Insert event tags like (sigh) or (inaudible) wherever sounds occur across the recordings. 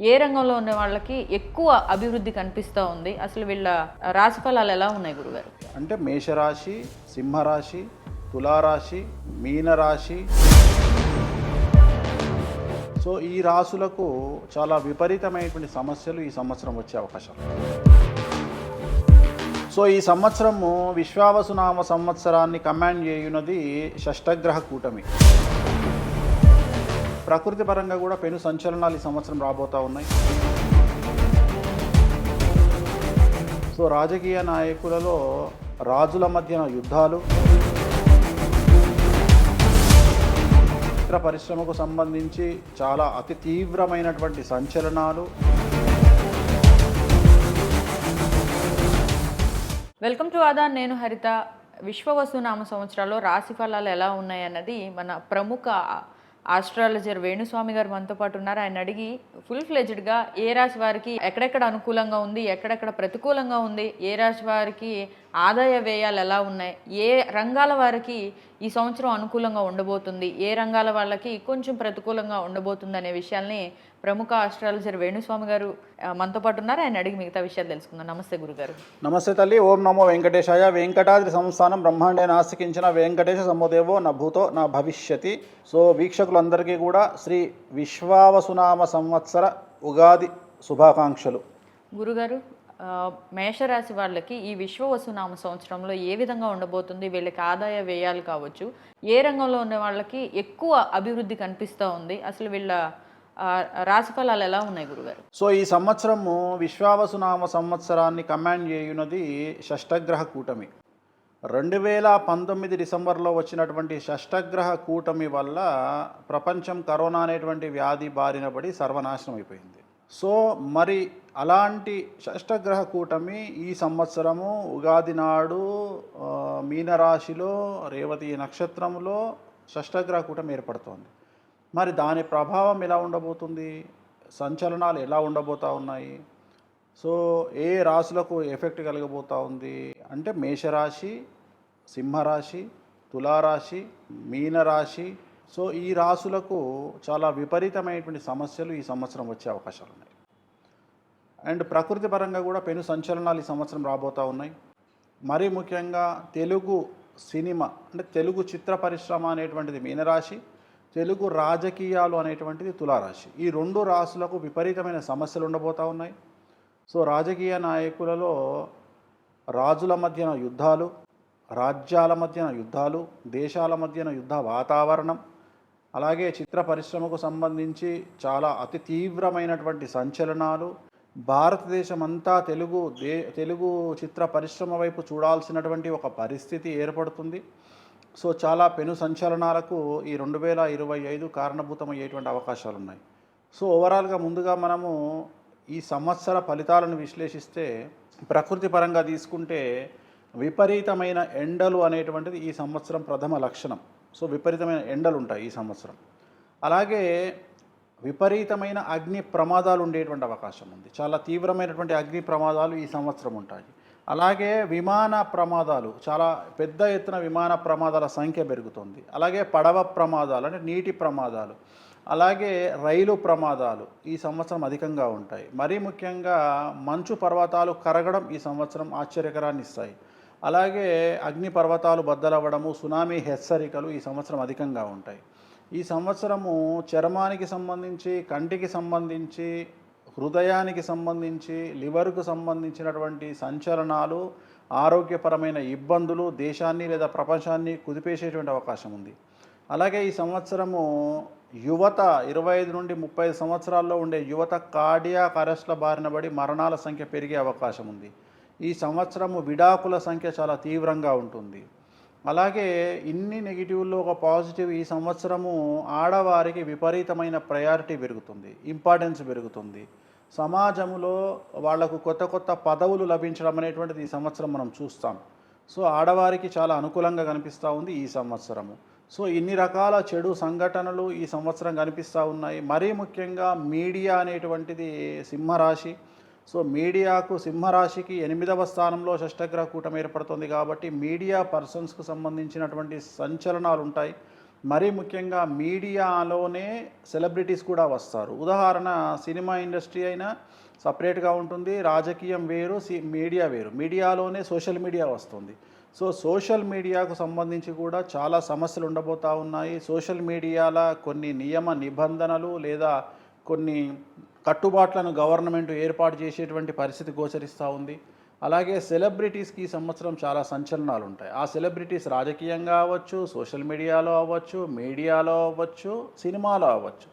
ఏ రంగంలో ఉన్న వాళ్ళకి ఎక్కువ అభివృద్ధి కనిపిస్తూ ఉంది? అసలు వీళ్ళ రాశి ఫలాలు ఎలా ఉన్నాయి గురుగారు? అంటే మేషరాశి సింహరాశి తులారాశి మీనరాశి. సో ఈ రాశులకు చాలా విపరీతమైనటువంటి సమస్యలు ఈ సంవత్సరం వచ్చే అవకాశాలు. సో ఈ సంవత్సరము విశ్వావసునామ సంవత్సరాన్ని కమాండ్ చేయున్నది షష్టగ్రహ కూటమి. ప్రకృతి పరంగా కూడా పెను సంచలనాలు ఈ సంవత్సరం రాబోతా ఉన్నాయి. సో రాజకీయ నాయకులలో రాజుల మధ్యన యుద్ధాలు చిత్ర పరిశ్రమకు సంబంధించి చాలా అతి తీవ్రమైనటువంటి సంచలనాలు. వెల్కమ్ టు ఆదా నేను హరిత. విశ్వవసు నామ సంవత్సరాల్లో రాశి ఫలాలు ఎలా ఉన్నాయి అన్నది మన ప్రముఖ ఆస్ట్రాలజర్ వేణుస్వామి గారు మనతో పాటు ఉన్నారు. ఆయన అడిగి ఫుల్ ఫ్లెజ్డ్గా ఏ రాశి వారికి ఎక్కడెక్కడ అనుకూలంగా ఉంది ఎక్కడెక్కడ ప్రతికూలంగా ఉంది ఏ రాశి వారికి ఆదాయ వ్యయాలు ఎలా ఉన్నాయి ఏ రంగాల వారికి ఈ సంవత్సరం అనుకూలంగా ఉండబోతుంది ఏ రంగాల వాళ్ళకి కొంచెం ప్రతికూలంగా ఉండబోతుంది అనే విషయాల్ని ప్రముఖ ఆస్ట్రాలజర్ వేణుస్వామి గారు మనతో పాటు ఉన్నారు. ఆయన అడిగి మిగతా విషయాలు తెలుసుకుందాం. నమస్తే గురుగారు. నమస్తే తల్లి. ఓం నమో వెంకటేశాయ. వెంకటాద్రి సంస్థానం బ్రహ్మాండే నాస్తికించిన వెంకటేశ సముదేవో నా భూతో నా భవిష్యతి. సో వీక్షకులందరికీ కూడా శ్రీ విశ్వావసునామ సంవత్సర ఉగాది శుభాకాంక్షలు. గురుగారు మేషరాశి వాళ్ళకి ఈ విశ్వవసునామ సంవత్సరంలో ఏ విధంగా ఉండబోతుంది? వీళ్ళకి ఆదాయ వ్యయాలు కావచ్చు. ఏ రంగంలో ఉన్న వాళ్ళకి ఎక్కువ అభివృద్ధి కనిపిస్తూ ఉంది? అసలు వీళ్ళ రాశిఫలాలు ఎలా ఉన్నాయి గురుగారు? సో ఈ సంవత్సరము విశ్వావసునామ సంవత్సరాన్ని కమాండ్ చేయున్నది షష్టగ్రహ కూటమి. రెండు వేల పంతొమ్మిది డిసెంబర్లో వచ్చినటువంటి షష్టగ్రహ కూటమి వల్ల ప్రపంచం కరోనా అనేటువంటి వ్యాధి బారిన పడి సర్వనాశనం అయిపోయింది. సో మరి అలాంటి షష్టగ్రహ కూటమి ఈ సంవత్సరము ఉగాది నాడు మీనరాశిలో రేవతి నక్షత్రంలో షష్టగ్రహ కూటమి ఏర్పడుతోంది. మరి దాని ప్రభావం ఎలా ఉండబోతుంది? సంచలనాలు ఎలా ఉండబోతా ఉన్నాయి? సో ఏ రాశులకు ఎఫెక్ట్ కలగబోతా ఉంది? అంటే మేషరాశి సింహరాశి తులారాశి మీనరాశి. సో ఈ రాశులకు చాలా విపరీతమైనటువంటి సమస్యలు ఈ సంవత్సరం వచ్చే అవకాశాలు ఉన్నాయి. అండ్ ప్రకృతి పరంగా కూడా పెను సంచలనాలు ఈ సంవత్సరం రాబోతూ ఉన్నాయి. మరీ ముఖ్యంగా తెలుగు సినిమా అంటే తెలుగు చిత్ర పరిశ్రమ అనేటువంటిది మీనరాశి. తెలుగు రాజకీయాలు అనేటువంటిది తులారాశి. ఈ రెండు రాశులకు విపరీతమైన సమస్యలు ఉండబోతూ ఉన్నాయి. సో రాజకీయ నాయకులలో రాజుల మధ్యన యుద్ధాలు రాజ్యాల మధ్యన యుద్ధాలు దేశాల మధ్యన యుద్ధ వాతావరణం అలాగే చిత్ర పరిశ్రమకు సంబంధించి చాలా అతి తీవ్రమైనటువంటి సంచలనాలు భారతదేశం అంతా తెలుగు దే తెలుగు చిత్ర పరిశ్రమ వైపు చూడాల్సినటువంటి ఒక పరిస్థితి ఏర్పడుతుంది. సో చాలా పెను సంచలనాలకు ఈ రెండు వేల ఇరవై ఐదు కారణభూతమయ్యేటువంటి అవకాశాలు ఉన్నాయి సో ఓవరాల్గా ముందుగా మనము ఈ సంవత్సర ఫలితాలను విశ్లేషిస్తే ప్రకృతి పరంగా తీసుకుంటే విపరీతమైన ఎండలు అనేటువంటిది ఈ సంవత్సరం ప్రథమ లక్షణం. సో విపరీతమైన ఎండలు ఉంటాయి ఈ సంవత్సరం. అలాగే విపరీతమైన అగ్ని ప్రమాదాలు ఉండేటువంటి అవకాశం ఉంది. చాలా తీవ్రమైనటువంటి అగ్ని ప్రమాదాలు ఈ సంవత్సరం ఉంటాయి. అలాగే విమాన ప్రమాదాలు చాలా పెద్ద ఎత్తున విమాన ప్రమాదాల సంఖ్య పెరుగుతుంది. అలాగే పడవ ప్రమాదాలు అంటే నీటి ప్రమాదాలు అలాగే రైలు ప్రమాదాలు ఈ సంవత్సరం అధికంగా ఉంటాయి. మరీ ముఖ్యంగా మంచు పర్వతాలు కరగడం ఈ సంవత్సరం ఆశ్చర్యకరాన్ని ఇస్తాయి అలాగే అగ్ని పర్వతాలు బద్దలవ్వడము సునామీ హెచ్చరికలు ఈ సంవత్సరం అధికంగా ఉంటాయి. ఈ సంవత్సరము చర్మానికి సంబంధించి కంటికి సంబంధించి హృదయానికి సంబంధించి లివర్కు సంబంధించినటువంటి సంచలనాలు ఆరోగ్యపరమైన ఇబ్బందులు దేశాన్ని లేదా ప్రపంచాన్ని కుదిపేసేటువంటి అవకాశం ఉంది. అలాగే ఈ సంవత్సరము యువత ఇరవై ఐదు నుండి ముప్పై ఐదు సంవత్సరాల్లో ఉండే యువత కార్డియాక్ అరెస్ట్ల బారిన పడి మరణాల సంఖ్య పెరిగే అవకాశం ఉంది. ఈ సంవత్సరము విడాకుల సంఖ్య చాలా తీవ్రంగా ఉంటుంది. అలాగే ఇన్ని నెగిటివ్లో ఒక పాజిటివ్ ఈ సంవత్సరము ఆడవారికి విపరీతమైన ప్రయారిటీ పెరుగుతుంది ఇంపార్టెన్స్ పెరుగుతుంది. సమాజంలో వాళ్ళకు కొత్త కొత్త పదవులు లభించడం అనేటువంటిది ఈ సంవత్సరం మనం చూస్తాం. సో ఆడవారికి చాలా అనుకూలంగా కనిపిస్తూ ఉంది ఈ సంవత్సరము. సో ఇన్ని రకాల చెడు సంఘటనలు ఈ సంవత్సరం కనిపిస్తూ ఉన్నాయి. మరీ ముఖ్యంగా మీడియా అనేటువంటిది సింహరాశి. సో మీడియాకు సింహరాశికి ఎనిమిదవ స్థానంలో షష్టగ్రహ కూటమి ఏర్పడుతుంది కాబట్టి మీడియా పర్సన్స్కు సంబంధించినటువంటి సంచలనాలు ఉంటాయి మరీ ముఖ్యంగా మీడియాలోనే సెలబ్రిటీస్ కూడా వస్తారు. ఉదాహరణ సినిమా ఇండస్ట్రీ అయినా సపరేట్గా ఉంటుంది రాజకీయం వేరు సి మీడియా వేరు. మీడియాలోనే సోషల్ మీడియా వస్తుంది. సో సోషల్ మీడియాకు సంబంధించి కూడా చాలా సమస్యలు ఉండబోతా ఉన్నాయి. సోషల్ మీడియాల కొన్ని నియమ నిబంధనలు లేదా కొన్ని కట్టుబాట్లను గవర్నమెంట్ ఏర్పాటు చేసేటువంటి పరిస్థితి గోచరిస్తూ ఉంది. అలాగే సెలబ్రిటీస్కి ఈ సంవత్సరం చాలా సంచలనాలు ఉంటాయి. ఆ సెలబ్రిటీస్ రాజకీయంగా అవ్వచ్చు సోషల్ మీడియాలో అవ్వచ్చు మీడియాలో అవ్వచ్చు సినిమాలో అవ్వచ్చు.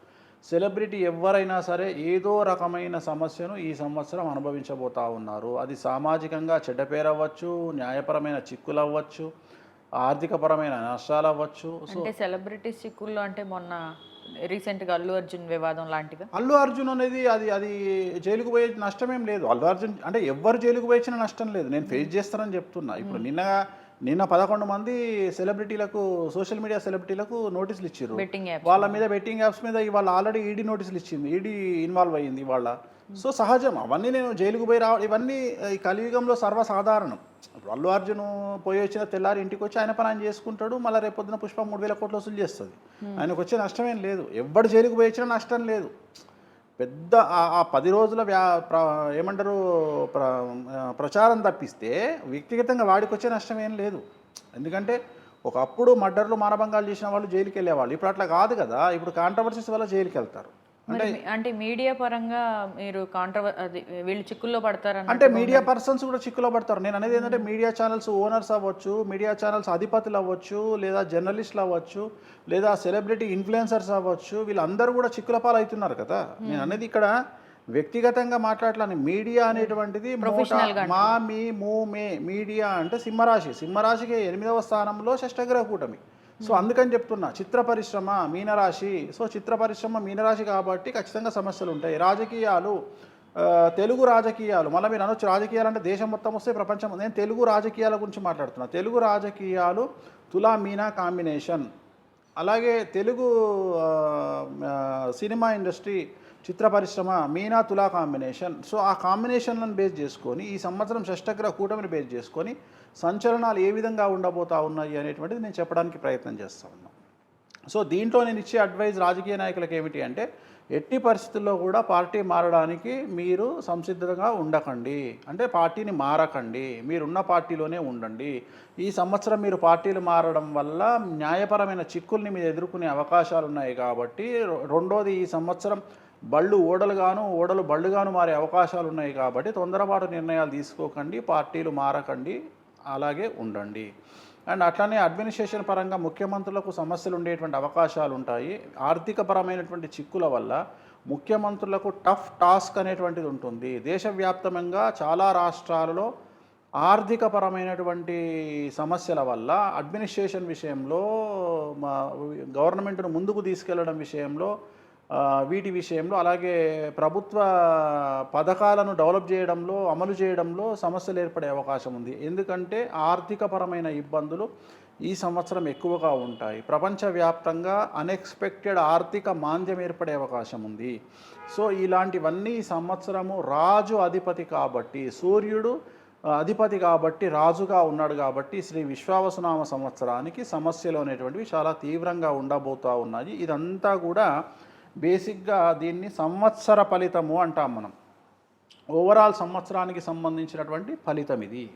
సెలబ్రిటీ ఎవరైనా సరే ఏదో రకమైన సమస్యను ఈ సంవత్సరం అనుభవించబోతా ఉన్నారు. అది సామాజికంగా చెడ్డపేరవ్వచ్చు అవ్వచ్చు న్యాయపరమైన చిక్కులు అవ్వచ్చు ఆర్థికపరమైన నష్టాలు అవ్వచ్చు. సో అంటే చిక్కుల్లో అంటే మొన్న రీసెంట్గా అల్లు అర్జున్ వివాదం లాంటివి అల్లు అర్జున్ అనేది అది అది జైలుకు పోయే నష్టమేం లేదు. అల్లు అర్జున్ అంటే ఎవరు జైలుకు పోయించిన నష్టం లేదు. నేను ఫేస్ చేస్తానని చెప్తున్నా. ఇప్పుడు నిన్న నిన్న పదకొండు మంది సెలబ్రిటీలకు సోషల్ మీడియా సెలబ్రిటీలకు నోటీసులు ఇచ్చారు వాళ్ళ మీద. బెట్టింగ్ యాప్స్ మీద ఇవాళ ఆల్రెడీ ఈడీ నోటీసులు ఇచ్చింది. ఈడీ ఇన్వాల్వ్ అయ్యింది వాళ్ళ సో సహజం. అవన్నీ నేను జైలుకు పోయి రావడం ఇవన్నీ ఈ కలియుగంలో సర్వసాధారణం. ఇప్పుడు అల్లు అర్జున్ పోయి వచ్చిన తెల్లారి ఇంటికి వచ్చి ఆయన పని ఆయన చేసుకుంటాడు మళ్ళీ రేపొద్దున పుష్ప మూడు వేల కోట్లు వసూలు చేస్తుంది. ఆయనకు వచ్చే నష్టమేం లేదు. ఎవ్వడు జైలుకు పోయి వచ్చినా నష్టం లేదు. పెద్ద ఆ- పది రోజుల వ్యా ప్ర ఏమంటారు ప్రచారం తప్పిస్తే వ్యక్తిగతంగా వాడికి వచ్చే నష్టం ఏం లేదు. ఎందుకంటే ఒకప్పుడు మర్డర్లు మానభంగాలు చేసిన వాళ్ళు జైలుకి వెళ్ళేవాళ్ళు ఇప్పుడు అట్లా కాదు కదా. ఇప్పుడు కాంట్రవర్సీస్ వల్ల జైలుకి వెళ్తారు అంటే మీడియా పరంగా మీరు వీళ్ళు చిక్కుల్లో పడతారన్న అంటే మీడియా పర్సన్స్ కూడా చిక్కులో పడతారు. నేను అనేది ఏంటంటే మీడియా ఛానల్స్ ఓనర్స్ అవ్వచ్చు మీడియా ఛానల్స్ అధిపతులు అవ్వచ్చు లేదా జర్నలిస్టులు అవ్వచ్చు లేదా సెలబ్రిటీ ఇన్ఫ్లుయెన్సర్స్ అవ్వచ్చు వీళ్ళందరూ కూడా చిక్కుల పాలవుతున్నారు కదా. నేను అనేది ఇక్కడ వ్యక్తిగతంగా మాట్లాడలేను మీడియా అనేటువంటిది మా మీ మూ మే మీడియా అంటే సింహరాశి. సింహరాశికి ఎనిమిదవ స్థానంలో షష్టగ్రహ కూటమి. సో అందుకని చెప్తున్నా చిత్ర పరిశ్రమ మీనరాశి సో చిత్ర పరిశ్రమ మీనరాశి కాబట్టి ఖచ్చితంగా సమస్యలు ఉంటాయి. రాజకీయాలు తెలుగు రాజకీయాలు మళ్ళీ మీరు అనొచ్చు రాజకీయాలు అంటే దేశం మొత్తం వస్తే ప్రపంచం నేను తెలుగు రాజకీయాల గురించి మాట్లాడుతున్నా. తెలుగు రాజకీయాలు తులా మీనా కాంబినేషన్. అలాగే తెలుగు సినిమా ఇండస్ట్రీ చిత్ర పరిశ్రమ మీనా తులా కాంబినేషన్. సో ఆ కాంబినేషన్లను బేస్ చేసుకొని ఈ సంవత్సరం షష్టగ్రహ కూటమిని బేస్ చేసుకొని సంచలనాలు ఏ విధంగా ఉండబోతా ఉన్నాయి అనేటువంటిది నేను చెప్పడానికి ప్రయత్నం చేస్తూ ఉన్నాను సో దీంట్లో నేను ఇచ్చే అడ్వైజ్ రాజకీయ నాయకులకు ఏమిటి అంటే ఎట్టి పరిస్థితుల్లో కూడా పార్టీ మారడానికి మీరు సంసిద్ధంగా ఉండకండి. అంటే పార్టీని మారకండి. మీరున్న పార్టీలోనే ఉండండి. ఈ సంవత్సరం మీరు పార్టీలు మారడం వల్ల న్యాయపరమైన చిక్కుల్ని మీరు ఎదుర్కొనే అవకాశాలు ఉన్నాయి కాబట్టి రెండోది ఈ సంవత్సరం బళ్ళు ఓడలుగాను ఓడలు బళ్ళుగాను మారే అవకాశాలు ఉన్నాయి కాబట్టి తొందరపాటు నిర్ణయాలు తీసుకోకండి పార్టీలు మారకండి. అలాగే ఉండండి. అండ్ అట్లానే అడ్మినిస్ట్రేషన్ పరంగా ముఖ్యమంత్రులకు సమస్యలు ఉండేటువంటి అవకాశాలు ఉంటాయి. ఆర్థికపరమైనటువంటి చిక్కుల వల్ల ముఖ్యమంత్రులకు టఫ్ టాస్క్ అనేటువంటిది ఉంటుంది. దేశవ్యాప్తంగా చాలా రాష్ట్రాలలో ఆర్థికపరమైనటువంటి సమస్యల వల్ల అడ్మినిస్ట్రేషన్ విషయంలో మా గవర్నమెంట్ను ముందుకు తీసుకెళ్ళడం విషయంలో వీటి విషయంలో అలాగే ప్రభుత్వ పథకాలను డెవలప్ చేయడంలో అమలు చేయడంలో సమస్యలు ఏర్పడే అవకాశం ఉంది. ఎందుకంటే ఆర్థికపరమైన ఇబ్బందులు ఈ సంవత్సరం ఎక్కువగా ఉంటాయి. ప్రపంచవ్యాప్తంగా అన్ఎక్స్పెక్టెడ్ ఆర్థిక మాంద్యం ఏర్పడే అవకాశం ఉంది. సో ఇలాంటివన్నీ ఈ సంవత్సరము రాజు అధిపతి కాబట్టి సూర్యుడు అధిపతి కాబట్టి రాజుగా ఉన్నాడు కాబట్టి శ్రీ విశ్వావసునామ సంవత్సరానికి సమస్యలు అనేటువంటివి చాలా తీవ్రంగా ఉండబోతూ ఉన్నాయి. ఇదంతా కూడా బేసిక్గా దీన్ని సంవత్సర ఫలితము అంటాం మనం. ఓవరాల్ సంవత్సరానికి సంబంధించినటువంటి ఫలితం ఇది.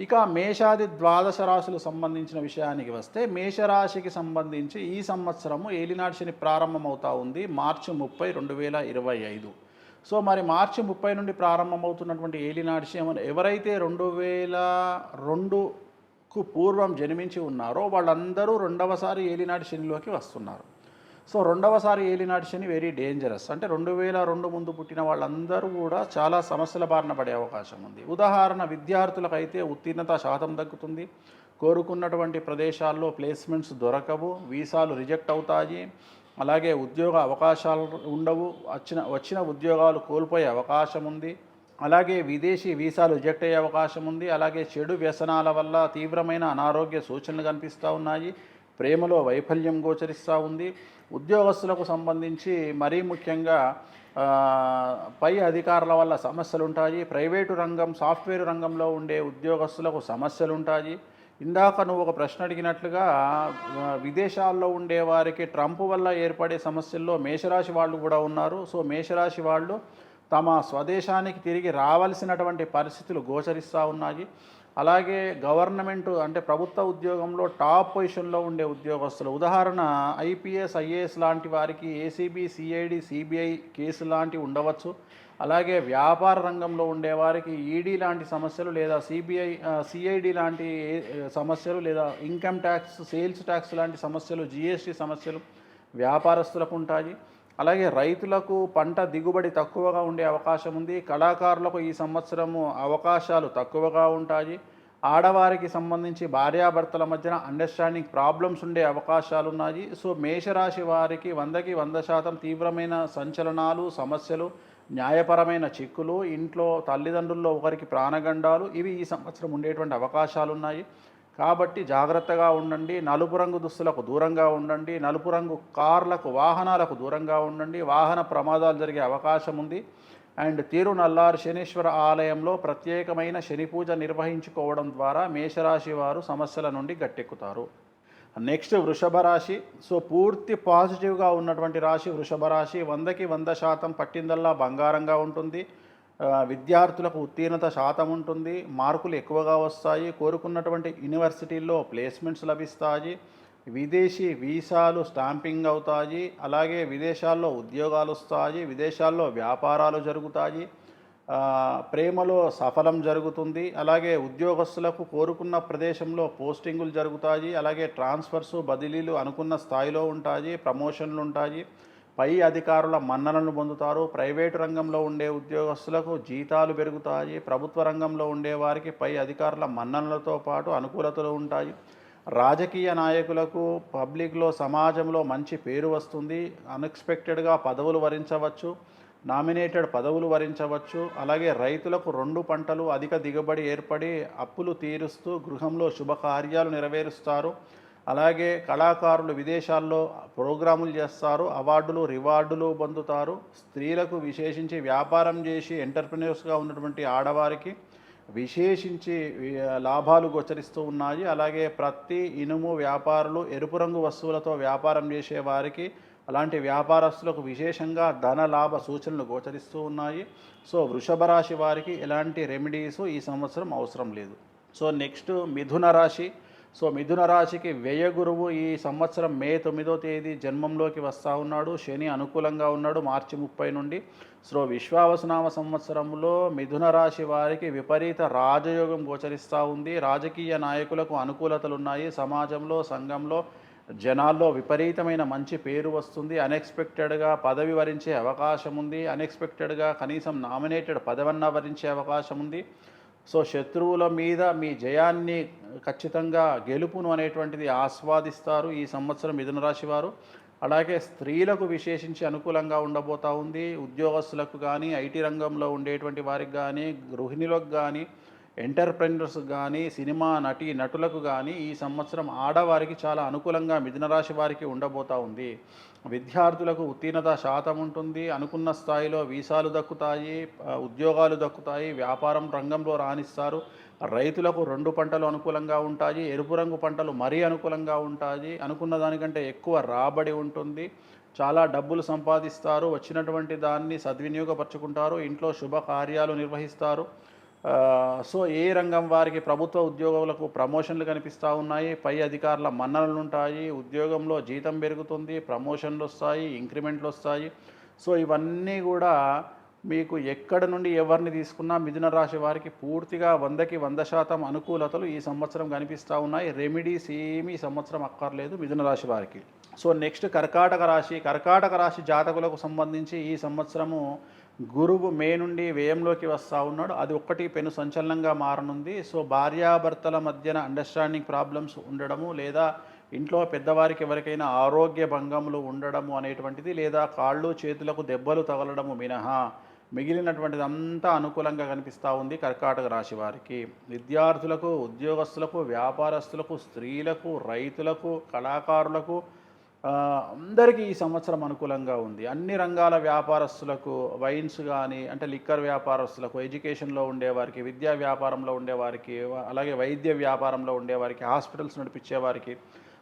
ఇక మేషాది ద్వాదశ రాశులు సంబంధించిన విషయానికి వస్తే మేషరాశికి సంబంధించి ఈ సంవత్సరము ఏలినాటి శని ప్రారంభమవుతా ఉంది. మార్చి ముప్పై రెండు వేల ఇరవై ఐదు. సో మరి మార్చి ముప్పై నుండి ప్రారంభమవుతున్నటువంటి ఏలినాటి శని ఎవరైతే రెండు వేల రెండుకు పూర్వం జన్మించి ఉన్నారో వాళ్ళందరూ రెండవసారి ఏలినాటి శనిలోకి వస్తున్నారు. సో రెండవసారి ఏలినాటి శని వెరీ డేంజరస్ అంటే రెండు వేల రెండు ముందు పుట్టిన వాళ్ళందరూ కూడా చాలా సమస్యల బారిన పడే అవకాశం ఉంది. ఉదాహరణ విద్యార్థులకైతే ఉత్తీర్ణత శాతం తగ్గుతుంది. కోరుకున్నటువంటి ప్రదేశాల్లో ప్లేస్మెంట్స్ దొరకవు. వీసాలు రిజెక్ట్ అవుతాయి. అలాగే ఉద్యోగ అవకాశాలు ఉండవు. వచ్చిన వచ్చిన ఉద్యోగాలు కోల్పోయే అవకాశం ఉంది. అలాగే విదేశీ వీసాలు రిజెక్ట్ అయ్యే అవకాశం ఉంది. అలాగే చెడు వ్యసనాల వల్ల తీవ్రమైన అనారోగ్య సూచనలు కనిపిస్తూ ఉన్నాయి. ప్రేమలో వైఫల్యం గోచరిస్తూ ఉంది. ఉద్యోగస్తులకు సంబంధించి మరీ ముఖ్యంగా పై అధికారుల వల్ల సమస్యలు ఉంటాయి ప్రైవేటు రంగం సాఫ్ట్వేర్ రంగంలో ఉండే ఉద్యోగస్తులకు సమస్యలు ఉంటాయి ఇందాక నువ్వు ఒక ప్రశ్న అడిగినట్లుగా విదేశాల్లో ఉండే వారికి ట్రంప్ వల్ల ఏర్పడే సమస్యల్లో మేషరాశి వాళ్ళు కూడా ఉన్నారు. సో మేషరాశి వాళ్ళు తమ స్వదేశానికి తిరిగి రావాల్సినటువంటి పరిస్థితులు గోచరిస్తూ ఉన్నాయి. అలాగే గవర్నమెంట్ అంటే ప్రభుత్వ ఉద్యోగంలో టాప్ పొజిషన్లో ఉండే ఉద్యోగస్తులు. ఉదాహరణ ఐపీఎస్ ఐఏఎస్ లాంటి వారికి ఏసీబీ సిఐడి సిబిఐ కేసు లాంటివి ఉండవచ్చు. అలాగే వ్యాపార రంగంలో ఉండేవారికి ఈడీ లాంటి సమస్యలు లేదా సిబిఐ సిఐడి లాంటి సమస్యలు లేదా ఇన్కమ్ ట్యాక్స్ సేల్స్ ట్యాక్స్ లాంటి సమస్యలు జిఎస్టీ సమస్యలు వ్యాపారస్తులకు ఉంటాయి. అలాగే రైతులకు పంట దిగుబడి తక్కువగా ఉండే అవకాశం ఉంది. కళాకారులకు ఈ సంవత్సరము అవకాశాలు తక్కువగా ఉంటాయి. ఆడవారికి సంబంధించి భార్యాభర్తల మధ్యన అండర్స్టాండింగ్ ప్రాబ్లమ్స్ ఉండే అవకాశాలు ఉన్నాయి. సో మేషరాశి వారికి వందకి వంద శాతం తీవ్రమైన సంచలనాలు సమస్యలు న్యాయపరమైన చిక్కులు ఇంట్లో తల్లిదండ్రుల్లో ఒకరికి ప్రాణగండాలు ఇవి ఈ సంవత్సరం ఉండేటువంటి అవకాశాలు ఉన్నాయి. కాబట్టి జాగ్రత్తగా ఉండండి. నలుపు రంగు దుస్తులకు దూరంగా ఉండండి. నలుపు రంగు కార్లకు వాహనాలకు దూరంగా ఉండండి. వాహన ప్రమాదాలు జరిగే అవకాశం ఉంది. అండ్ తిరునల్లారు శనీశ్వర ఆలయంలో ప్రత్యేకమైన శని పూజ నిర్వహించుకోవడం ద్వారా మేషరాశి వారు సమస్యల నుండి గట్టెక్కుతారు. నెక్స్ట్ వృషభ రాశి. సో పూర్తి పాజిటివ్గా ఉన్నటువంటి రాశి వృషభ రాశి. వందకి వంద శాతం పట్టిందల్లా బంగారంగా ఉంటుంది. విద్యార్థులకు ఉత్తీర్ణత శాతం ఉంటుంది మార్కులు ఎక్కువగా వస్తాయి కోరుకున్నటువంటి యూనివర్సిటీల్లో ప్లేస్మెంట్స్ లభిస్తాయి విదేశీ వీసాలు స్టాంపింగ్ అవుతాయి అలాగే విదేశాల్లో ఉద్యోగాలు వస్తాయి విదేశాల్లో వ్యాపారాలు జరుగుతాయి ప్రేమలో సఫలం జరుగుతుంది అలాగే ఉద్యోగస్తులకు కోరుకున్న ప్రదేశంలో పోస్టింగులు జరుగుతాయి అలాగే ట్రాన్స్ఫర్స్ బదిలీలు అనుకున్న స్థాయిలో ఉంటాయి ప్రమోషన్లు ఉంటాయి పై అధికారుల మన్ననలను పొందుతారు. ప్రైవేటు రంగంలో ఉండే ఉద్యోగస్తులకు జీతాలు పెరుగుతాయి. ప్రభుత్వ రంగంలో ఉండే వారికి పై అధికారుల మన్ననలతో పాటు అనుకూలతలు ఉంటాయి. రాజకీయ నాయకులకు పబ్లిక్లో సమాజంలో మంచి పేరు వస్తుంది. అన్ఎక్స్పెక్టెడ్గా పదవులు వరించవచ్చు. నామినేటెడ్ పదవులు వరించవచ్చు. అలాగే రైతులకు రెండు పంటలు అధిక దిగుబడి ఏర్పడి అప్పులు తీరుస్తూ గృహంలో శుభకార్యాలు నెరవేరుస్తారు. అలాగే కళాకారులు విదేశాల్లో ప్రోగ్రాములు చేస్తారు అవార్డులు రివార్డులు పొందుతారు. స్త్రీలకు విశేషించి వ్యాపారం చేసి ఎంటర్ప్రినర్స్గా ఉన్నటువంటి ఆడవారికి విశేషించి లాభాలు గోచరిస్తూ ఉన్నాయి. అలాగే ప్రతి ఇనుము వ్యాపారులు ఎరుపు రంగు వస్తువులతో వ్యాపారం చేసే వారికి అలాంటి వ్యాపారస్తులకు విశేషంగా ధన లాభ సూచనలు గోచరిస్తూ ఉన్నాయి. సో వృషభ రాశి వారికి ఎలాంటి రెమెడీస్ ఈ సంవత్సరం అవసరం లేదు. సో నెక్స్ట్ మిథున రాశి సో మిథున రాశికి వ్యయ గురువు ఈ సంవత్సరం మే తొమ్మిదో తేదీ జన్మంలోకి వస్తూ ఉన్నాడు. శని అనుకూలంగా ఉన్నాడు మార్చి ముప్పై నుండి. సో విశ్వావసనామ సంవత్సరంలో మిథున రాశి వారికి విపరీత రాజయోగం గోచరిస్తూ ఉంది. రాజకీయ నాయకులకు అనుకూలతలు ఉన్నాయి సమాజంలో సంఘంలో జనాల్లో విపరీతమైన మంచి పేరు వస్తుంది. అన్ఎక్స్పెక్టెడ్గా పదవి వరించే అవకాశం ఉంది. అన్ఎక్స్పెక్టెడ్గా కనీసం నామినేటెడ్ పదవన్నా వరించే అవకాశం ఉంది. సో శత్రువుల మీద మీ జయాన్ని ఖచ్చితంగా గెలుపును అనేటువంటిది ఆస్వాదిస్తారు ఈ సంవత్సరం మిథున రాశి వారు. అలాగే స్త్రీలకు విశేషించి అనుకూలంగా ఉండబోతా ఉంది. ఉద్యోగస్తులకు కానీ ఐటీ రంగంలో ఉండేటువంటి వారికి కానీ గృహిణులకు కానీ ఎంటర్ప్రెన్యూర్స్ కానీ సినిమా నటి నటులకు కానీ ఈ సంవత్సరం ఆడవారికి చాలా అనుకూలంగా మిథునరాశి వారికి ఉండబోతా ఉంది. విద్యార్థులకు ఉత్తీర్ణత శాతం ఉంటుంది. అనుకున్న స్థాయిలో వీసాలు దక్కుతాయి ఉద్యోగాలు దక్కుతాయి వ్యాపారం రంగంలో రాణిస్తారు. రైతులకు రెండు పంటలు అనుకూలంగా ఉంటాయి ఎరుపు రంగు పంటలు మరీ అనుకూలంగా ఉంటాయి. అనుకున్న దానికంటే ఎక్కువ రాబడి ఉంటుంది. చాలా డబ్బులు సంపాదిస్తారు. వచ్చినటువంటి దాన్ని సద్వినియోగపరచుకుంటారు. ఇంట్లో శుభకార్యాలు నిర్వహిస్తారు. సో ఏ రంగం వారికి ప్రభుత్వ ఉద్యోగులకు ప్రమోషన్లు కనిపిస్తూ ఉన్నాయి? పై అధికారుల మన్ననలు ఉంటాయి ఉద్యోగంలో జీతం పెరుగుతుంది ప్రమోషన్లు వస్తాయి ఇంక్రిమెంట్లు వస్తాయి. సో ఇవన్నీ కూడా మీకు ఎక్కడ నుండి ఎవరిని తీసుకున్నా మిథున రాశి వారికి పూర్తిగా వందకి వంద శాతం అనుకూలతలు ఈ సంవత్సరం కనిపిస్తూ ఉన్నాయి. రెమెడీస్ ఏమీ ఈ సంవత్సరం అక్కర్లేదు మిథున రాశి వారికి. సో నెక్స్ట్ కర్కాటక రాశి కర్కాటక రాశి జాతకులకు సంబంధించి ఈ సంవత్సరము గురువు మే నుండి వ్యయంలోకి వస్తూ ఉన్నాడు. అది ఒక్కటి పెను సంచలనంగా మారనుంది. సో భార్యాభర్తల మధ్యన అండర్స్టాండింగ్ ప్రాబ్లమ్స్ ఉండడము లేదా ఇంట్లో పెద్దవారికి ఎవరికైనా ఆరోగ్య భంగములు ఉండడము అనేటువంటిది లేదా కాళ్ళు చేతులకు దెబ్బలు తగలడము మినహా మిగిలినటువంటిది అంతా అనుకూలంగా కనిపిస్తూ ఉంది కర్కాటక రాశి వారికి. విద్యార్థులకు ఉద్యోగస్తులకు వ్యాపారస్తులకు స్త్రీలకు రైతులకు కళాకారులకు అందరికీ ఈ సంవత్సరం అనుకూలంగా ఉంది. అన్ని రంగాల వ్యాపారస్తులకు వైన్స్ కానీ అంటే లిక్కర్ వ్యాపారస్తులకు ఎడ్యుకేషన్లో ఉండేవారికి విద్యా వ్యాపారంలో ఉండేవారికి అలాగే వైద్య వ్యాపారంలో ఉండేవారికి హాస్పిటల్స్ నడిపించేవారికి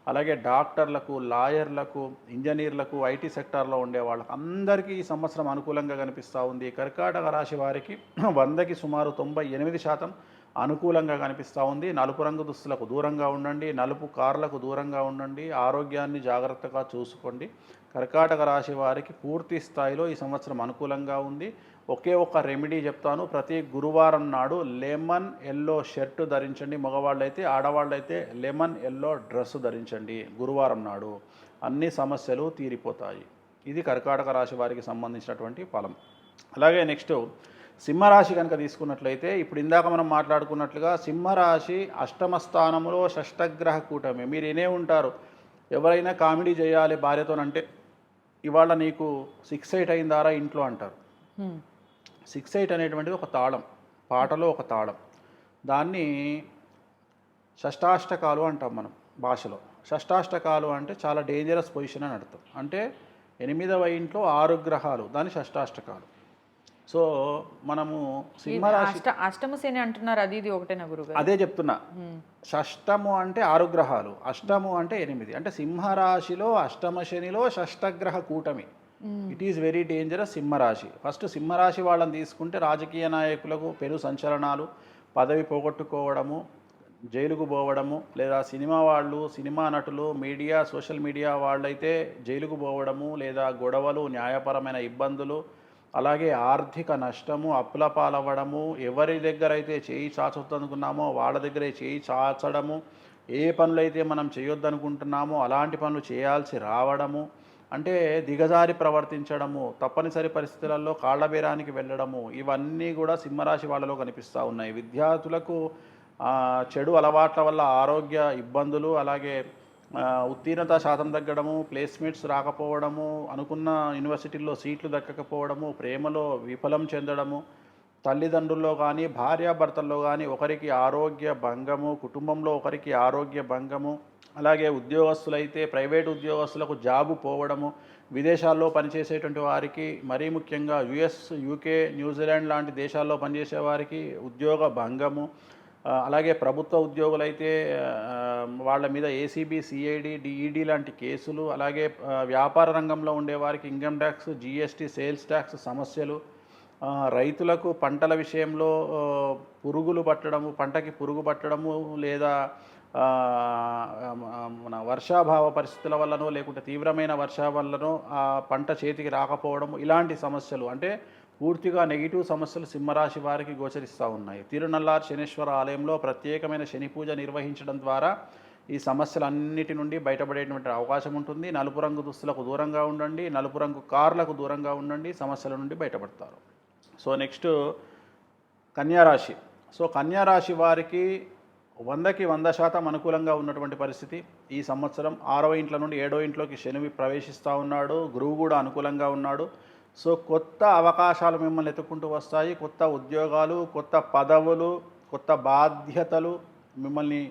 అలాగే డాక్టర్లకు లాయర్లకు ఇంజనీర్లకు ఐటీ సెక్టార్లో ఉండే వాళ్ళకి అందరికీ ఈ సంవత్సరం అనుకూలంగా కనిపిస్తూ ఉంది. కర్కాటక రాశి వారికి (clears throat) వందకి సుమారు తొంభై ఎనిమిది శాతం అనుకూలంగా కనిపిస్తూ ఉంది. నలుపు రంగు దుస్తులకు దూరంగా ఉండండి. నలుపు కార్లకు దూరంగా ఉండండి. ఆరోగ్యాన్ని జాగ్రత్తగా చూసుకోండి. కర్కాటక రాశి వారికి పూర్తి స్థాయిలో ఈ సంవత్సరం అనుకూలంగా ఉంది. ఒకే ఒక రెమెడీ చెప్తాను. ప్రతి గురువారం నాడు లెమన్ ఎల్లో షర్టు ధరించండి. మగవాళ్ళైతే ఆడవాళ్ళైతే లెమన్ ఎల్లో డ్రెస్ ధరించండి గురువారం నాడు. అన్ని సమస్యలు తీరిపోతాయి. ఇది కర్కాటక రాశి వారికి సంబంధించినటువంటి ఫలం. అలాగే నెక్స్ట్ సింహరాశి కనుక తీసుకున్నట్లయితే ఇప్పుడు ఇందాక మనం మాట్లాడుకున్నట్లుగా సింహరాశి అష్టమ స్థానంలో షష్టగ్రహ కూటమి. మీరు వినే ఉంటారు ఎవరైనా కామెడీ చేయాలి భార్యతోనంటే ఇవాళ నీకు సిక్స్ ఎయిట్ అయిందారా ఇంట్లో అంటారు. సిక్స్ ఎయిట్ అనేటువంటిది ఒక తాళం పాటలో ఒక తాళం. దాన్ని షష్టాష్టకాలు అంటాం మనం భాషలో. షష్టాష్టకాలు అంటే చాలా డేంజరస్ పొజిషన్ అని అర్థం. అంటే ఎనిమిదవ ఇంట్లో ఆరు గ్రహాలు దాని షష్టాష్టకాలు. సో మనము సింహరాశి అష్ట అష్టమ శని అంటున్నారు. అది ఇది ఒకటేనా గురుగారు? అదే చెప్తున్నా. షష్టము అంటే ఆరు గ్రహాలు. అష్టము అంటే ఎనిమిది. అంటే సింహరాశిలో అష్టమ శనిలో షష్టగ్రహ కూటమి. ఇట్ ఈస్ వెరీ డేంజరస్ సింహరాశి. ఫస్ట్ సింహరాశి వాళ్ళని తీసుకుంటే రాజకీయ నాయకులకు పెను సంచలనాలు పదవి పోగొట్టుకోవడము జైలుకు పోవడము లేదా సినిమా వాళ్ళు సినిమా నటులు మీడియా సోషల్ మీడియా వాళ్ళైతే జైలుకు పోవడము లేదా గొడవలు న్యాయపరమైన ఇబ్బందులు అలాగే ఆర్థిక నష్టము అప్పుల పాలవ్వడము ఎవరి దగ్గర అయితే చేయి చాచొద్దనుకున్నామో వాళ్ళ దగ్గరే చేయి చాచడము ఏ పనులైతే మనం చేయొద్దనుకుంటున్నామో అలాంటి పనులు చేయాల్సి రావడము అంటే దిగజారి ప్రవర్తించడము తప్పనిసరి పరిస్థితులలో కాళ్ళబేరానికి వెళ్ళడము ఇవన్నీ కూడా సింహరాశి వాళ్ళలో కనిపిస్తూ ఉన్నాయి. విద్యార్థులకు చెడు అలవాట్ల వల్ల ఆరోగ్య ఇబ్బందులు అలాగే ఉత్తీర్ణత శాతం తగ్గడము ప్లేస్మెంట్స్ రాకపోవడము అనుకున్న యూనివర్సిటీల్లో సీట్లు దక్కకపోవడము ప్రేమలో విఫలం చెందడము తల్లిదండ్రుల్లో కానీ భార్యాభర్తల్లో కానీ ఒకరికి ఆరోగ్య భంగము కుటుంబంలో ఒకరికి ఆరోగ్య భంగము అలాగే ఉద్యోగస్తులైతే ప్రైవేట్ ఉద్యోగస్తులకు జాబు పోవడము విదేశాల్లో పనిచేసేటువంటి వారికి మరీ ముఖ్యంగా యుఎస్ యూకే న్యూజిలాండ్ లాంటి దేశాల్లో పనిచేసే వారికి ఉద్యోగ భంగము అలాగే ప్రభుత్వ ఉద్యోగులైతే వాళ్ళ మీద ఏసీబీ సిఐడి డిఈడి లాంటి కేసులు అలాగే వ్యాపార రంగంలో ఉండేవారికి income tax GST sales tax సమస్యలు రైతులకు పంటల విషయంలో పురుగులు పట్టడము పంటకి పురుగు పట్టడము లేదా మన వర్షాభావ పరిస్థితుల వల్లనో లేకుంటే తీవ్రమైన వర్షా వల్లనో ఆ పంట చేతికి రాకపోవడం ఇలాంటి సమస్యలు. అంటే పూర్తిగా నెగిటివ్ సమస్యలు సింహరాశి వారికి గోచరిస్తూ ఉన్నాయి. తిరునల్లార్ శనేశ్వర ఆలయంలో ప్రత్యేకమైన శని పూజ నిర్వహించడం ద్వారా ఈ సమస్యలన్నిటి నుండి బయటపడేటువంటి అవకాశం ఉంటుంది. నలుపు రంగు దుస్తులకు దూరంగా ఉండండి నలుపు రంగు కార్లకు దూరంగా ఉండండి సమస్యల నుండి బయటపడతారు. సో నెక్స్ట్ కన్యారాశి సో కన్యారాశి వారికి వందకి వంద శాతం అనుకూలంగా ఉన్నటువంటి పరిస్థితి. ఈ సంవత్సరం ఆరవ ఇంట్ల నుండి ఏడో ఇంట్లోకి శనివి ప్రవేశిస్తూ ఉన్నాడు. గురువు కూడా అనుకూలంగా ఉన్నాడు. సో కొత్త అవకాశాలు మిమ్మల్ని ఎత్తుకుంటూ వస్తాయి కొత్త ఉద్యోగాలు కొత్త పదవులు కొత్త బాధ్యతలు మిమ్మల్ని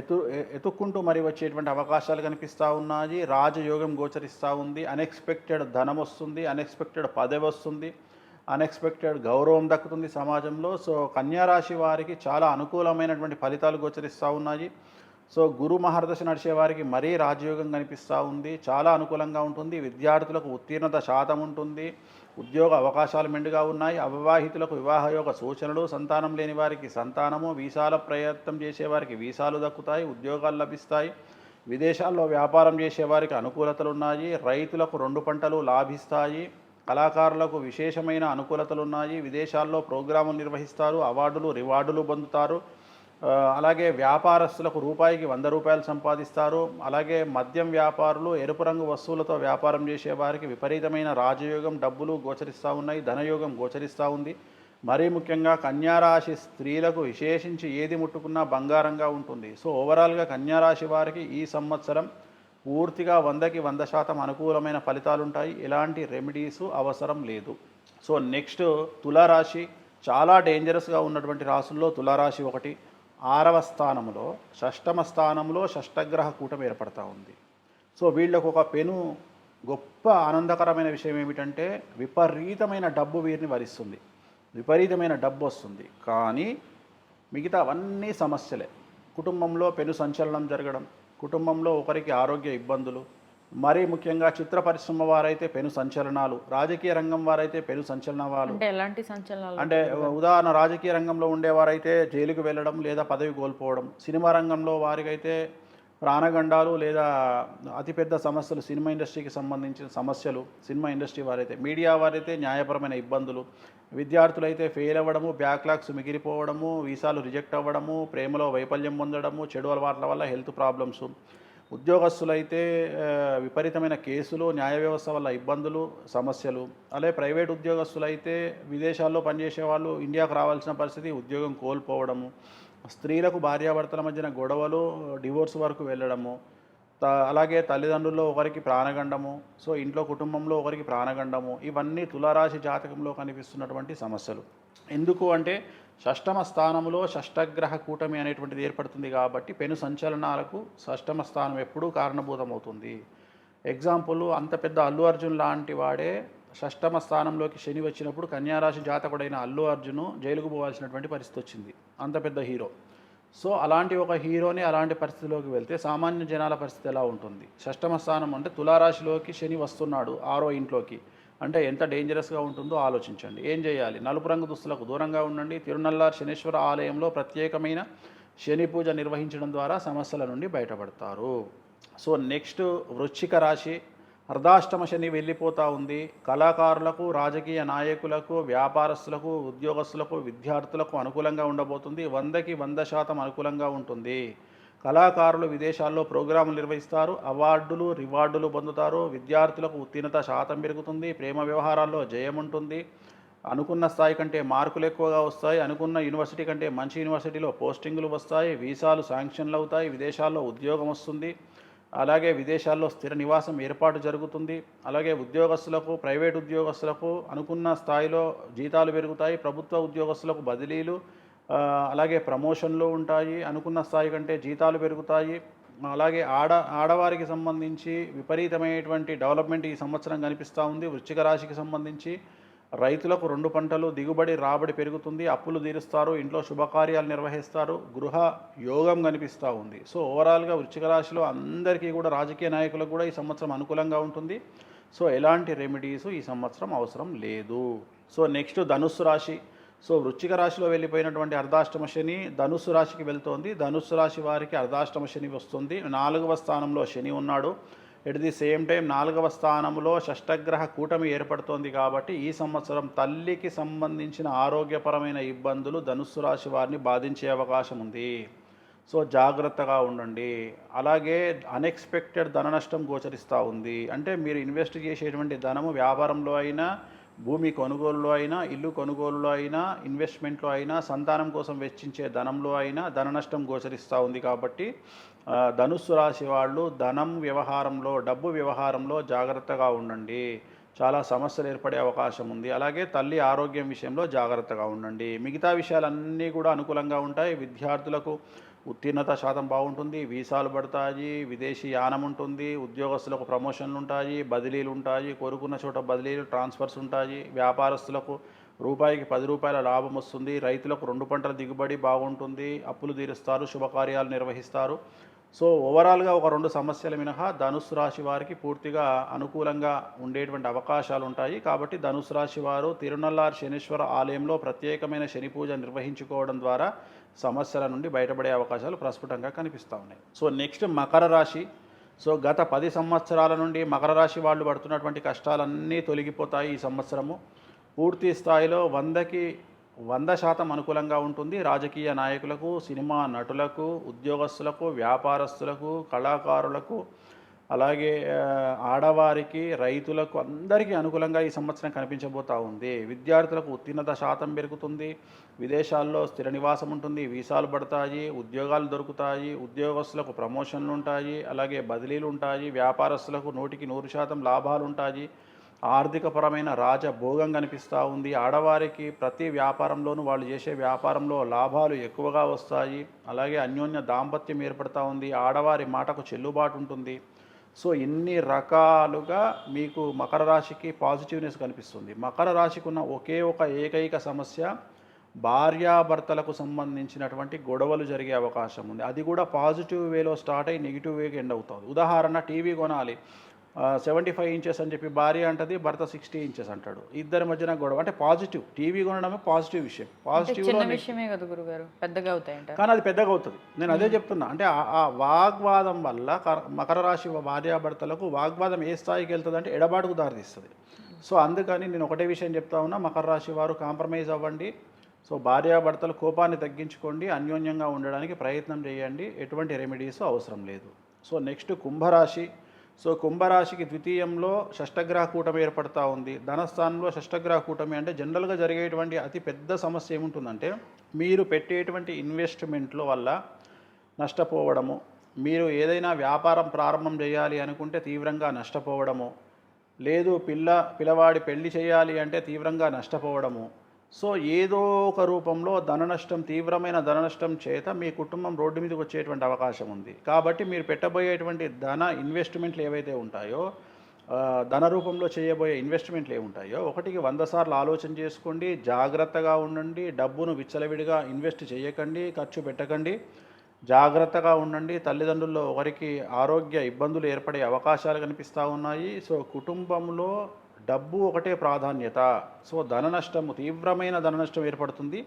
ఎతు ఎతుక్కుంటూ మరి వచ్చేటువంటి అవకాశాలు కనిపిస్తూ ఉన్నాయి. రాజయోగం గోచరిస్తూ ఉంది. అన్ఎక్స్పెక్టెడ్ ధనం వస్తుంది అన్ఎక్స్పెక్టెడ్ పదవి వస్తుంది అన్ఎక్స్పెక్టెడ్ గౌరవం దక్కుతుంది సమాజంలో. సో కన్యారాశి వారికి చాలా అనుకూలమైనటువంటి ఫలితాలు గోచరిస్తూ ఉన్నాయి. సో గురు మహర్దశ నడిచే వారికి మరీ రాజయోగం కనిపిస్తూ ఉంది. చాలా అనుకూలంగా ఉంటుంది. విద్యార్థులకు ఉత్తీర్ణత శాతం ఉంటుంది. ఉద్యోగ అవకాశాలు మెండుగా ఉన్నాయి. అవివాహితులకు వివాహయోగ సూచనలు సంతానం లేని వారికి సంతానము వీసాల ప్రయత్నం చేసేవారికి వీసాలు దక్కుతాయి ఉద్యోగాలు లభిస్తాయి. విదేశాల్లో వ్యాపారం చేసేవారికి అనుకూలతలు ఉన్నాయి. రైతులకు రెండు పంటలు లాభిస్తాయి. కళాకారులకు విశేషమైన అనుకూలతలు ఉన్నాయి. విదేశాల్లో ప్రోగ్రాములు నిర్వహిస్తారు. అవార్డులు రివార్డులు పొందుతారు. అలాగే వ్యాపారస్తులకు రూపాయికి వంద రూపాయలు సంపాదిస్తారు. అలాగే మద్యం వ్యాపారులు ఎరుపు రంగు వస్తువులతో వ్యాపారం చేసే వారికి విపరీతమైన రాజయోగం డబ్బులు గోచరిస్తూ ఉన్నాయి ధనయోగం గోచరిస్తూ ఉంది. మరీ ముఖ్యంగా కన్యారాశి స్త్రీలకు విశేషించి ఏది ముట్టుకున్నా బంగారంగా ఉంటుంది. సో ఓవరాల్గా కన్యారాశి వారికి ఈ సంవత్సరం పూర్తిగా వందకి వంద శాతం అనుకూలమైన ఫలితాలు ఉంటాయి. ఎలాంటి రెమెడీస్ అవసరం లేదు. సో నెక్స్ట్ తులారాశి చాలా డేంజరస్గా ఉన్నటువంటి రాసుల్లో తులారాశి ఒకటి. ఆరవ స్థానంలో షష్టమ స్థానంలో షష్టగ్రహ కూటమి ఏర్పడతా ఉంది. సో వీళ్ళకు ఒక పెను గొప్ప ఆనందకరమైన విషయం ఏమిటంటే విపరీతమైన డబ్బు వీరిని వరిస్తుంది. విపరీతమైన డబ్బు వస్తుంది. కానీ మిగతా అవన్నీ సమస్యలే. కుటుంబంలో పెను సంచలనం జరగడం కుటుంబంలో ఒకరికి ఆరోగ్య ఇబ్బందులు మరీ ముఖ్యంగా చిత్ర పరిశ్రమ వారైతే పెను సంచలనాలు రాజకీయ రంగం వారైతే పెను సంచలనాలు. ఎలాంటి సంచలనాలు అంటే ఉదాహరణ రాజకీయ రంగంలో ఉండేవారైతే జైలుకు వెళ్ళడం లేదా పదవి కోల్పోవడం సినిమా రంగంలో వారికైతే ప్రాణగండాలు లేదా అతిపెద్ద సమస్యలు సినిమా ఇండస్ట్రీకి సంబంధించిన సమస్యలు సినిమా ఇండస్ట్రీ వారైతే మీడియా వారైతే న్యాయపరమైన ఇబ్బందులు. విద్యార్థులైతే ఫెయిల్ అవ్వడము బ్యాక్లాగ్స్ మిగిలిపోవడము వీసాలు రిజెక్ట్ అవ్వడము ప్రేమలో వైఫల్యం పొందడము చెడు అలవాట్ల వల్ల హెల్త్ ప్రాబ్లమ్స్. ఉద్యోగస్తులైతే విపరీతమైన కేసులు న్యాయ వ్యవస్థ వల్ల ఇబ్బందులు సమస్యలు. అలాగే ప్రైవేట్ ఉద్యోగస్తులైతే విదేశాల్లో పనిచేసే వాళ్ళు ఇండియాకు రావాల్సిన పరిస్థితి ఉద్యోగం కోల్పోవడము స్త్రీలకు భార్యాభర్తల మధ్యన గొడవలు డివోర్స్ వరకు వెళ్ళడము త అలాగే తల్లిదండ్రుల్లో ఒకరికి ప్రాణగండము సో ఇంట్లో కుటుంబంలో ఒకరికి ప్రాణగండము ఇవన్నీ తులారాశి జాతకంలో కనిపిస్తున్నటువంటి సమస్యలు. ఎందుకు అంటే షష్టమ స్థానంలో షష్టగ్రహ కూటమి అనేటువంటిది ఏర్పడుతుంది కాబట్టి పెను సంచలనాలకు షష్టమ స్థానం ఎప్పుడూ కారణభూతమవుతుంది. ఎగ్జాంపుల్ అంత పెద్ద అల్లు అర్జున్ లాంటి వాడే షష్టమ స్థానంలోకి శని వచ్చినప్పుడు కన్యారాశి జాతకుడైన అల్లు అర్జును జైలుకు పోవాల్సినటువంటి పరిస్థితి వచ్చింది. అంత పెద్ద హీరో సో అలాంటి ఒక హీరోని అలాంటి పరిస్థితిలోకి వెళ్తే సామాన్య జనాల పరిస్థితి ఎలా ఉంటుంది? షష్టమ స్థానం అంటే తులారాశిలోకి శని వస్తున్నాడు ఆరో ఇంట్లోకి. అంటే ఎంత డేంజరస్గా ఉంటుందో ఆలోచించండి. ఏం చేయాలి? నలుపు రంగు దుస్తులకు దూరంగా ఉండండి. తిరునల్లార్ శనేశ్వర ఆలయంలో ప్రత్యేకమైన శని పూజ నిర్వహించడం ద్వారా సమస్యల నుండి బయటపడతారు. సో నెక్స్ట్ వృశ్చిక రాశి. అర్ధాష్టమ శని వెళ్ళిపోతూ ఉంది. కళాకారులకు రాజకీయ నాయకులకు వ్యాపారస్తులకు ఉద్యోగస్తులకు విద్యార్థులకు అనుకూలంగా ఉండబోతుంది. వందకి వంద శాతం అనుకూలంగా ఉంటుంది. కళాకారులు విదేశాల్లో ప్రోగ్రాములు నిర్వహిస్తారు అవార్డులు రివార్డులు పొందుతారు విద్యార్థులకు ఉత్తీర్ణత శాతం పెరుగుతుంది ప్రేమ వ్యవహారాల్లో జయం ఉంటుంది. అనుకున్న స్థాయి కంటే మార్కులు ఎక్కువగా వస్తాయి అనుకున్న యూనివర్సిటీ కంటే మంచి యూనివర్సిటీలో పోస్టింగులు వస్తాయి వీసాలు శాంక్షన్లు అవుతాయి విదేశాల్లో ఉద్యోగం వస్తుంది. అలాగే విదేశాల్లో స్థిర నివాసం ఏర్పాటు జరుగుతుంది. అలాగే ఉద్యోగస్తులకు ప్రైవేట్ ఉద్యోగస్తులకు అనుకున్న స్థాయిలో జీతాలు పెరుగుతాయి ప్రభుత్వ ఉద్యోగస్తులకు బదిలీలు అలాగే ప్రమోషన్లు ఉంటాయి అనుకున్న స్థాయి కంటే జీతాలు పెరుగుతాయి. అలాగే ఆడ ఆడవారికి సంబంధించి విపరీతమైనటువంటి డెవలప్మెంట్ ఈ సంవత్సరం కనిపిస్తూ ఉంది. వృశ్చిక రాశికి సంబంధించి రైతులకు రెండు పంటలు దిగుబడి రాబడి పెరుగుతుంది. అప్పులు తీరుస్తారు. ఇంట్లో శుభకార్యాలు నిర్వహిస్తారు. గృహ యోగం కనిపిస్తూ ఉంది. సో ఓవరాల్గా వృశ్చిక రాశిలో అందరికీ కూడా రాజకీయ నాయకులకు కూడా ఈ సంవత్సరం అనుకూలంగా ఉంటుంది. సో ఎలాంటి రెమెడీస్ ఈ సంవత్సరం అవసరం లేదు. సో నెక్స్ట్ ధనుస్సు రాశి సో వృశ్చిక రాశిలో వెళ్ళిపోయినటువంటి అర్ధాష్టమ శని ధనుస్సు రాశికి వెళ్తోంది. ధనుస్సు రాశి వారికి అర్ధాష్టమ శని వస్తుంది. నాలుగవ స్థానంలో శని ఉన్నాడు. ఎట్ ది సేమ్ టైం నాలుగవ స్థానంలో షష్టగ్రహ కూటమి ఏర్పడుతోంది కాబట్టి ఈ సంవత్సరం తల్లికి సంబంధించిన ఆరోగ్యపరమైన ఇబ్బందులు ధనుస్సు రాశి వారిని బాధించే అవకాశం ఉంది. సో జాగ్రత్తగా ఉండండి. అలాగే అన్ఎక్స్పెక్టెడ్ ధన నష్టం గోచరిస్తూ ఉంది. అంటే మీరు ఇన్వెస్ట్ చేసేటువంటి ధనము వ్యాపారంలో అయినా భూమి కొనుగోలులో అయినా ఇల్లు కొనుగోలులో అయినా ఇన్వెస్ట్మెంట్లో అయినా సంతానం కోసం వెచ్చించే ధనంలో అయినా ధన నష్టం గోచరిస్తూ ఉంది కాబట్టి ధనుస్సు రాశి వాళ్ళు ధనం వ్యవహారంలో డబ్బు వ్యవహారంలో జాగ్రత్తగా ఉండండి. చాలా సమస్యలు ఏర్పడే అవకాశం ఉంది. అలాగే తల్లి ఆరోగ్యం విషయంలో జాగ్రత్తగా ఉండండి. మిగతా విషయాలన్నీ కూడా అనుకూలంగా ఉంటాయి. విద్యార్థులకు ఉత్తీర్ణత శాతం బాగుంటుంది వీసాలు పడతాయి విదేశీ యానం ఉంటుంది ఉద్యోగస్తులకు ప్రమోషన్లు ఉంటాయి బదిలీలు ఉంటాయి కోరుకున్న చోట బదిలీలు ట్రాన్స్ఫర్స్ ఉంటాయి వ్యాపారస్తులకు రూపాయికి పది రూపాయల లాభం వస్తుంది రైతులకు రెండు పంటల దిగుబడి బాగుంటుంది అప్పులు తీరుస్తారు శుభకార్యాలు నిర్వహిస్తారు. సో ఓవరాల్గా ఒక రెండు సమస్యలు మినహా ధనుసు రాశి వారికి పూర్తిగా అనుకూలంగా ఉండేటువంటి అవకాశాలు ఉంటాయి. కాబట్టి ధనుసు రాశి వారు తిరునల్లార్ శనీశ్వర ఆలయంలో ప్రత్యేకమైన శని పూజ నిర్వహించుకోవడం ద్వారా సమస్యల నుండి బయటపడే అవకాశాలు ప్రస్ఫుటంగా కనిపిస్తూ ఉన్నాయి. సో నెక్స్ట్ మకర రాశి. సో గత పది సంవత్సరాల నుండి మకర రాశి వాళ్ళు పడుతున్నటువంటి కష్టాలన్నీ తొలగిపోతాయి ఈ సంవత్సరము. పూర్తి స్థాయిలో వందకి వంద శాతం అనుకూలంగా ఉంటుంది. రాజకీయ నాయకులకు సినిమా నటులకు ఉద్యోగస్తులకు వ్యాపారస్తులకు కళాకారులకు అలాగే ఆడవారికి రైతులకు అందరికీ అనుకూలంగా ఈ సంవత్సరం కనిపించబోతూ ఉంది. విద్యార్థులకు ఉత్తీర్ణత శాతం పెరుగుతుంది. విదేశాల్లో స్థిర నివాసం ఉంటుంది. వీసాలు పడతాయి ఉద్యోగాలు దొరుకుతాయి ఉద్యోగస్తులకు ప్రమోషన్లు ఉంటాయి అలాగే బదిలీలు ఉంటాయి వ్యాపారస్తులకు నూటికి నూరు శాతం లాభాలు ఉంటాయి. ఆర్థికపరమైన రాజభోగం కనిపిస్తూ ఉంది. ఆడవారికి ప్రతి వ్యాపారంలోనూ వాళ్ళు చేసే వ్యాపారంలో లాభాలు ఎక్కువగా వస్తాయి. అలాగే అన్యోన్య దాంపత్యం ఏర్పడతా ఉంది. ఆడవారి మాటకు చెల్లుబాటు ఉంటుంది. సో ఇన్ని రకాలుగా మీకు మకర రాశికి పాజిటివ్నెస్ కనిపిస్తుంది. మకర రాశికి ఉన్న ఒకే ఒక ఏకైక సమస్య భార్యాభర్తలకు సంబంధించినటువంటి గొడవలు జరిగే అవకాశం ఉంది. అది కూడా పాజిటివ్ వేలో స్టార్ట్ అయ్యి నెగిటివ్ వేకి ఎండ్ అవుతుంది. ఉదాహరణ టీవీ కొనాలి. సెవెంటీ ఫైవ్ ఇంచెస్ అని చెప్పి భార్య అంటది భర్త సిక్స్టీ ఇంచెస్ అంటాడు. ఇద్దరి మధ్యన గొడవ. అంటే పాజిటివ్ టీవీ కొనడమే పాజిటివ్ విషయం. పాజిటివ్ విషయమే కదా గురుగారు. పెద్దగా అవుతాయంట కానీ అది పెద్దగా అవుతుంది. నేను అదే చెప్తున్నా. అంటే ఆ- వాగ్వాదం వల్ల కర- మకర రాశి భార్యాభర్తలకు వాగ్వాదం ఏ స్థాయికి వెళ్తుంది అంటే ఎడబాటుకు దారితీస్తుంది. సో అందుకని నేను ఒకటే విషయం చెప్తా ఉన్నా. మకర రాశి వారు కాంప్రమైజ్ అవ్వండి. సో భార్యాభర్తల కోపాన్ని తగ్గించుకోండి. అన్యోన్యంగా ఉండడానికి ప్రయత్నం చేయండి. ఎటువంటి రెమెడీస్ అవసరం లేదు. సో నెక్స్ట్ కుంభరాశి. సో కుంభరాశికి ద్వితీయంలో షష్టగ్రహ కూటమి ఏర్పడతా ఉంది. ధనస్థానంలో షష్టగ్రహ కూటమి అంటే జనరల్గా జరిగేటువంటి అతి పెద్ద సమస్య ఏముంటుందంటే మీరు పెట్టేటువంటి ఇన్వెస్ట్మెంట్లో వల్ల నష్టపోవడము. మీరు ఏదైనా వ్యాపారం ప్రారంభం చేయాలి అనుకుంటే తీవ్రంగా నష్టపోవడము. లేదు పిల్ల పిల్లవాడి పెళ్ళి చేయాలి అంటే తీవ్రంగా నష్టపోవడము. సో ఏదో ఒక రూపంలో ధన నష్టం తీవ్రమైన ధన నష్టం చేత మీ కుటుంబం రోడ్డు మీదకి వచ్చేటువంటి అవకాశం ఉంది. కాబట్టి మీరు పెట్టబోయేటువంటి ధన ఇన్వెస్ట్మెంట్లు ఏవైతే ఉంటాయో ధన రూపంలో చేయబోయే ఇన్వెస్ట్మెంట్లు ఏముంటాయో ఉంటాయో ఒకటికి వంద సార్లు ఆలోచన చేసుకోండి జాగ్రత్తగా ఉండండి డబ్బును విచ్చలవిడిగా ఇన్వెస్ట్ చేయకండి ఖర్చు పెట్టకండి జాగ్రత్తగా ఉండండి. తల్లిదండ్రుల్లో ఒకరికి ఆరోగ్య ఇబ్బందులు ఏర్పడే అవకాశాలు కనిపిస్తూ ఉన్నాయి. సో కుటుంబంలో డబ్బు ఒకటే ప్రాధాన్యత. సో ధన నష్టము తీవ్రమైన ధన నష్టం ఏర్పడుతుంది.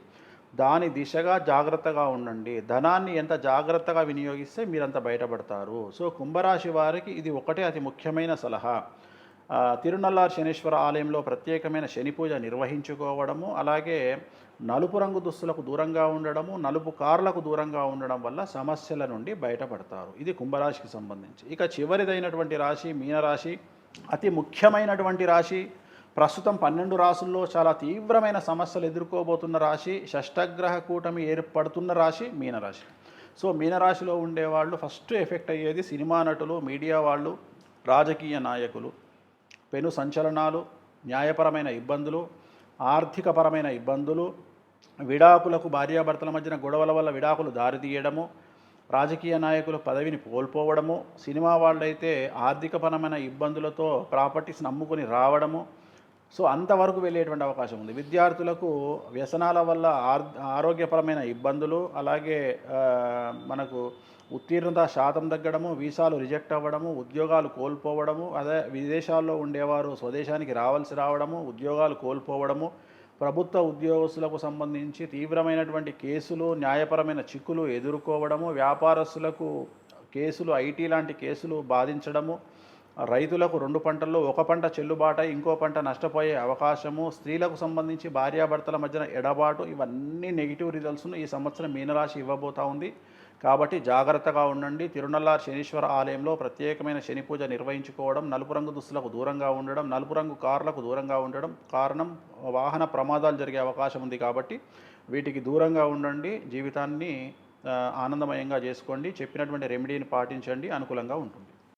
దాని దిశగా జాగ్రత్తగా ఉండండి. ధనాన్ని ఎంత జాగ్రత్తగా వినియోగిస్తే మీరంత బయటపడతారు. సో కుంభరాశి వారికి ఇది ఒకటే అతి ముఖ్యమైన సలహా. తిరునల్లార్ శనీశ్వర ఆలయంలో ప్రత్యేకమైన శని పూజ నిర్వహించుకోవడము అలాగే నలుపు రంగు దుస్తులకు దూరంగా ఉండడము నలుపు కార్లకు దూరంగా ఉండడం వల్ల సమస్యల నుండి బయటపడతారు. ఇది కుంభరాశికి సంబంధించి. ఇక చివరిదైనటువంటి రాశి మీనరాశి. అతి ముఖ్యమైనటువంటి రాశి. ప్రస్తుతం పన్నెండు రాసుల్లో చాలా తీవ్రమైన సమస్యలు ఎదుర్కోబోతున్న రాశి. షష్టగ్రహ కూటమి ఏర్పడుతున్న రాశి మీనరాశి. సో మీనరాశిలో ఉండేవాళ్ళు ఫస్ట్ ఎఫెక్ట్ అయ్యేది సినిమా నటులు మీడియా వాళ్ళు రాజకీయ నాయకులు. పెను సంచలనాలు న్యాయపరమైన ఇబ్బందులు ఆర్థికపరమైన ఇబ్బందులు విడాకులకు భార్యాభర్తల మధ్యన గొడవల వల్ల విడాకులు దారితీయడము రాజకీయ నాయకులు పదవిని కోల్పోవడము సినిమా వాళ్ళైతే ఆర్థికపరమైన ఇబ్బందులతో ప్రాపర్టీస్ నమ్ముకొని రావడము. సో అంతవరకు వెళ్ళేటువంటి అవకాశం ఉంది. విద్యార్థులకు వ్యసనాల వల్ల ఆర్ ఆరోగ్యపరమైన ఇబ్బందులు అలాగే మనకు ఉత్తీర్ణత శాతం తగ్గడము వీసాలు రిజెక్ట్ అవ్వడము ఉద్యోగాలు కోల్పోవడము అదే విదేశాల్లో ఉండేవారు స్వదేశానికి రావాల్సి రావడము ఉద్యోగాలు కోల్పోవడము ప్రభుత్వ ఉద్యోగస్తులకు సంబంధించి తీవ్రమైనటువంటి కేసులు న్యాయపరమైన చిక్కులు ఎదుర్కోవడము వ్యాపారస్తులకు కేసులు ఐటీ లాంటి కేసులు బాధించడము రైతులకు రెండు పంటల్లో ఒక పంట చెల్లుబాటై ఇంకో పంట నష్టపోయే అవకాశము స్త్రీలకు సంబంధించి భార్యాభర్తల మధ్యన ఎడబాటు ఇవన్నీ నెగిటివ్ రిజల్ట్స్ను ఈ సంవత్సరం మీనరాశి ఇవ్వబోతా ఉంది. కాబట్టి జాగ్రత్తగా ఉండండి. తిరునల్లార్ శనీశ్వర ఆలయంలో ప్రత్యేకమైన శని పూజ నిర్వహించుకోవడం నలుపు రంగు దుస్తులకు దూరంగా ఉండడం నలుపు రంగు కార్లకు దూరంగా ఉండడం కారణం వాహన ప్రమాదాలు జరిగే అవకాశం ఉంది కాబట్టి వీటికి దూరంగా ఉండండి. జీవితాన్ని ఆనందమయంగా చేసుకోండి. చెప్పినటువంటి రెమెడీని పాటించండి. అనుకూలంగా ఉంటుంది.